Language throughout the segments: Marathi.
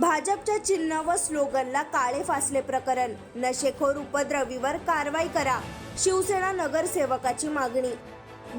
भाजपच्या चिन्ह व स्लोगनला काळे फासले प्रकरण. नशेखोर उपद्रवीवर कारवाई करा. शिवसेना नगरसेवकाची मागणी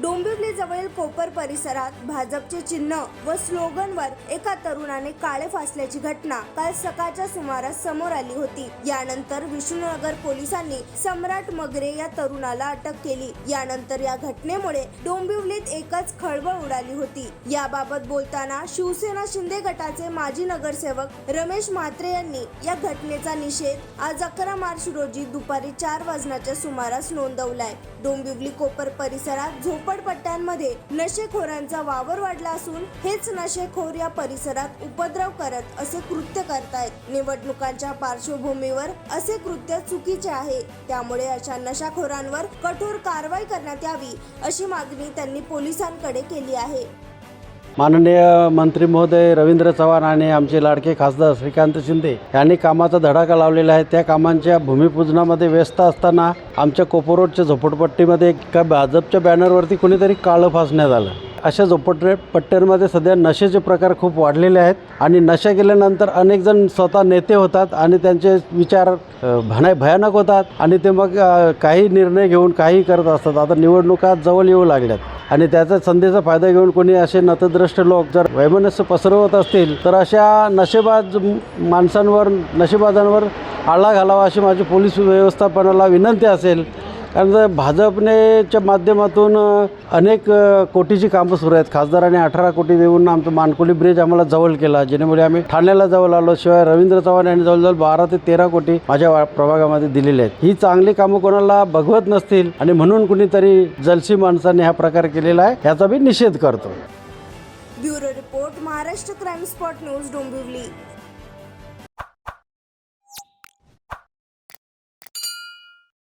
डोंबिवली जवळील कोपर परिसरात भाजपचे चिन्ह व स्लोगनवर एका तरुणाने काळे फासल्याची घटना काल सकाळच्या सुमारास समोर आली होती. यानंतर विष्णुनगर पोलिसांनी सम्राट मगरे या तरुणाला अटक केली. यानंतर या घटनेमुळे डोंबिवलीत एकच खळबळ उडाली होती. याबाबत बोलताना शिवसेना शिंदे गटाचे माजी नगरसेवक रमेश म्हात्रे यांनी या घटनेचा निषेध आज अकरा मार्च रोजी दुपारी चार वाजण्याच्या सुमारास नोंदवलाय. डोंबिवली कोपर परिसरात झोप झोपडपट्ट्यांमध्ये नशेखोरांचा वावर वाढला असून हेच नशेखोर या परिसरात उपद्रव करत असे कृत्य करतायत. निवडणुकांच्या पार्श्वभूमीवर असे कृत्य चुकीचे आहे. त्यामुळे अशा नशाखोरांवर कठोर कारवाई करण्यात यावी अशी मागणी त्यांनी पोलिसांकडे केली आहे. माननीय मंत्री महोदय रवींद्र चव्हाण आणि आमचे लाडके खासदार श्रीकांत शिंदे यांनी कामाचा धडाका लावलेला आहे. त्या कामांच्या भूमिपूजनामध्ये व्यस्त असताना आमच्या कोपोरोडच्या झोपडपट्टीमध्ये एका भाजपच्या बॅनरवरती कुणीतरी काळं फासण्यात आलं. अशा झोपडपट्ट्यांमध्ये पट्ट्यांमध्ये सध्या नशेचे प्रकार खूप वाढलेले आहेत आणि नशा केल्यानंतर अनेक जण स्वतः नेते होतात आणि त्यांचे विचार भनाय भयानक होतात आणि ते मग काही निर्णय घेऊन काही करत असतात. आता निवडणुका जवळ येऊ लागल्यात. आणि त्याचा संधीचा फायदा घेऊन कोणी असे नतद्रष्ट लोक जर वैमनस्य पसरवत असतील तर अशा नशेबाज माणसांवर नशेबाजांवर आळा घालावा अशी माझी पोलीस व्यवस्थापनाला विनंती असेल. कारण भाजपनेच्या माध्यमातून अनेक कोटीची कामं सुरू आहेत. खासदाराने अठरा कोटी देऊन आमचं मानकोली ब्रिज आम्हाला जवळ केला. जेणेमुळे आम्ही ठाण्याला जवळ आलो. शिवाय रवींद्र चव्हाण यांनी जवळजवळ बारा ते तेरा कोटी माझ्या प्रभागामध्ये दिलेले आहेत. ही चांगली कामं कोणाला बघवत नसतील आणि म्हणून कुणीतरी जलसी माणसाने हा प्रकार केलेला आहे याचा मी निषेध करतो. Bureau report Maharashtra crime spot news Dombivli.